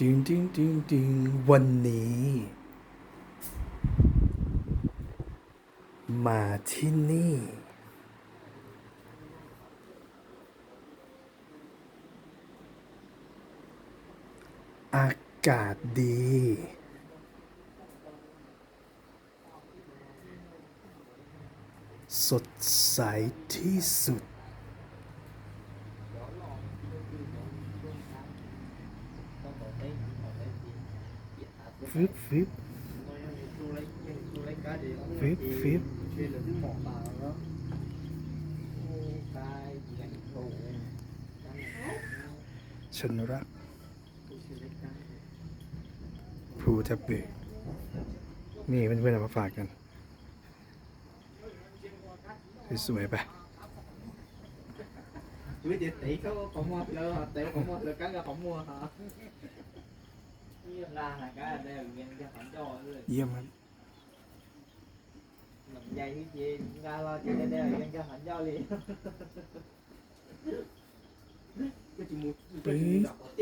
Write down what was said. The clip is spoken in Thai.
ดึงดึงดึงดึงวันนี้ มาที่นี่ อากาศดี สดใสที่สุด ฟิบฟิบฟิบฟิบฉันรักภูทับเบนี่เพื่อนๆเอามาฝากกันสวยไปวิจิตรเขาขโมยเลยเต๋อขโมยเลยกันกับมโมยฮะ เยี่ยมครับ vậy thì chị ra lo chị đây đây là cho hạnh giao liền ปื๊ด